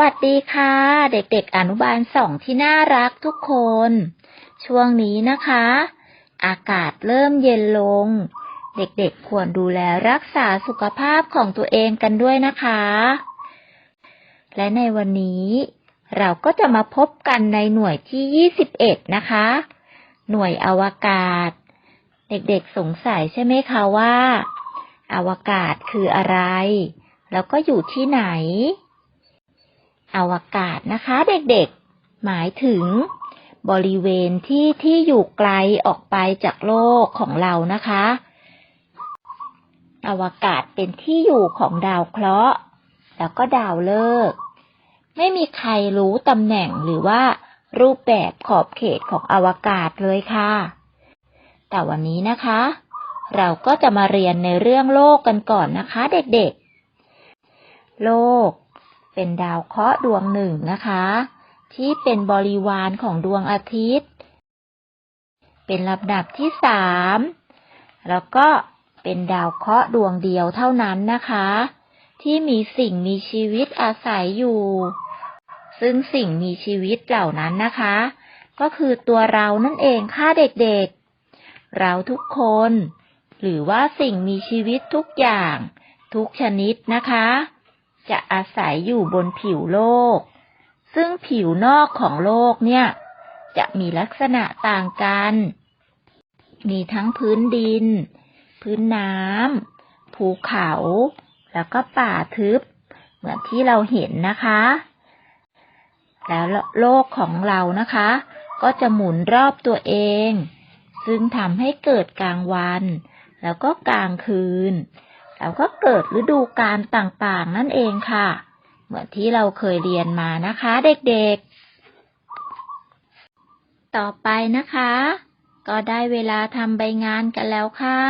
วัสดีค่ะ เด็กๆอนุบาลสองที่น่ารักทุกคน ช่วงนี้นะคะ อากาศเริ่มเย็นลง เด็กๆควรดูแลรักษาสุขภาพของตัวเองกันด้วยนะคะ และในวันนี้ เราก็จะมาพบกันในหน่วยที่ 21 นะคะ หน่วยอวกาศ เด็กๆสงสัยใช่ไหมคะว่า อวกาศคืออะไร แล้วก็อยู่ที่ไหน อวกาศนะคะเด็กๆ หมายถึง บริเวณที่ที่อยู่ไกลออกไปจากโลกของเรานะคะ อวกาศเป็นที่อยู่ของดาวเคราะห์ แล้วก็ดาวฤกษ์ไม่มีใครรู้ตำแหน่งหรือว่ารูปแบบขอบเขตของอวกาศเลยค่ะ แต่วันนี้นะคะ เราก็จะมาเรียนในเรื่องโลกกันก่อนนะคะ เด็กๆ โลก เป็นดาวเคราะห์ดวงหนึ่งนะคะ ที่เป็นบริวารของดวงอาทิตย์ เป็นลำดับที่สามแล้วก็เป็นดาวเคราะห์ดวงเดียวเท่านั้นนะคะ ที่มีสิ่งมีชีวิตอาศัยอยู่ ซึ่งสิ่งมีชีวิตเหล่านั้นนะคะ ก็คือตัวเรานั่นเองค่ะเด็กๆ เราทุกคน หรือว่าสิ่งมีชีวิตทุกอย่าง ทุกชนิดนะคะ จะอาศัยอยู่บนผิวโลก ซึ่งผิวนอกของโลกเนี่ย จะมีลักษณะต่างกัน มีทั้งพื้นดิน พื้นน้ำภูเขา แล้วก็ป่าทึบ เหมือนที่เราเห็นนะคะ แล้วโลกของเรานะคะ ก็จะหมุนรอบตัวเอง ซึ่งทำให้เกิดกลางวัน แล้วก็กลางคืน แล้วก็เกิดฤดูกาลต่างๆ นั่นเองค่ะ เหมือนที่เราเคยเรียนมานะคะเด็กๆ ต่อไปนะคะ ก็ได้เวลาทำใบงานกันแล้วค่ะ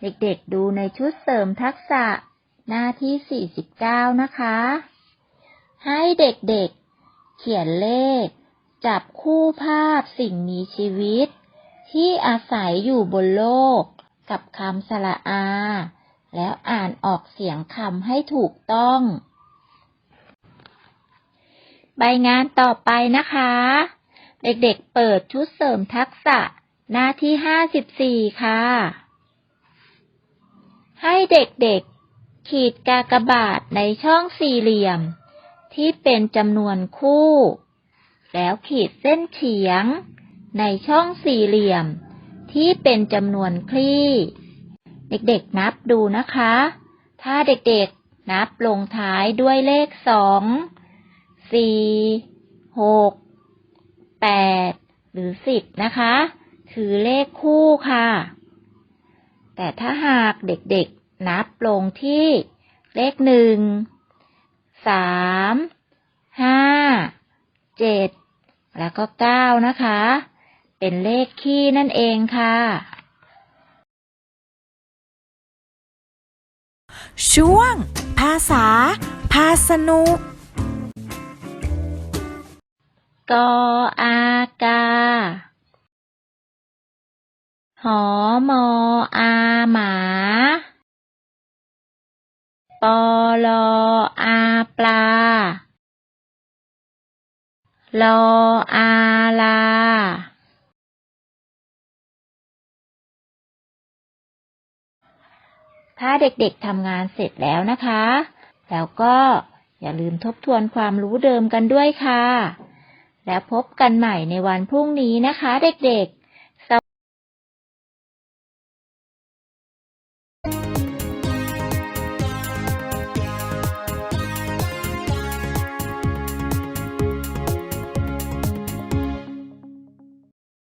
เด็กๆดูในชุดเสริมทักษะหน้าที่ 49 นะคะ ให้เด็กๆ เขียนเลข จับคู่ภาพสิ่งมีชีวิต ที่อาศัยอยู่บนโลก กับคำสระอา แล้วอ่านออกเสียงคำให้ถูกต้อง ใบงานต่อไปนะคะ เด็กๆเปิดชุดเสริมทักษะ หน้าที่54ค่ะ ให้เด็กๆ ขีดกากบาทในช่องสี่เหลี่ยม ที่เป็นจำนวนคู่ แล้วขีดเส้นเฉียง ในช่องสี่เหลี่ยม ที่เป็นจำนวนคลี่ เด็กๆนับดูนะคะ ถ้าเด็กๆนับลงท้ายด้วยเลขสอง สี่ หก แปด หรือสิบนะคะ คือเลขคู่ค่ะ แต่ถ้าหากเด็กๆนับลงที่เลขหนึ่ง สาม ห้า เจ็ด แล้วก็เก้านะคะ เป็นเลขคี่นั่นเองค่ะ ช่วง ภาษา พาสนุก กออากา หอมออาหมา ปอลออาปลา ลออาลา ถ้าเด็กๆทำงานเสร็จแล้วนะคะ แล้วก็อย่าลืมทบทวนความรู้เดิมกันด้วยค่ะ แล้วพบกันใหม่ในวันพรุ่งนี้นะคะเด็กๆ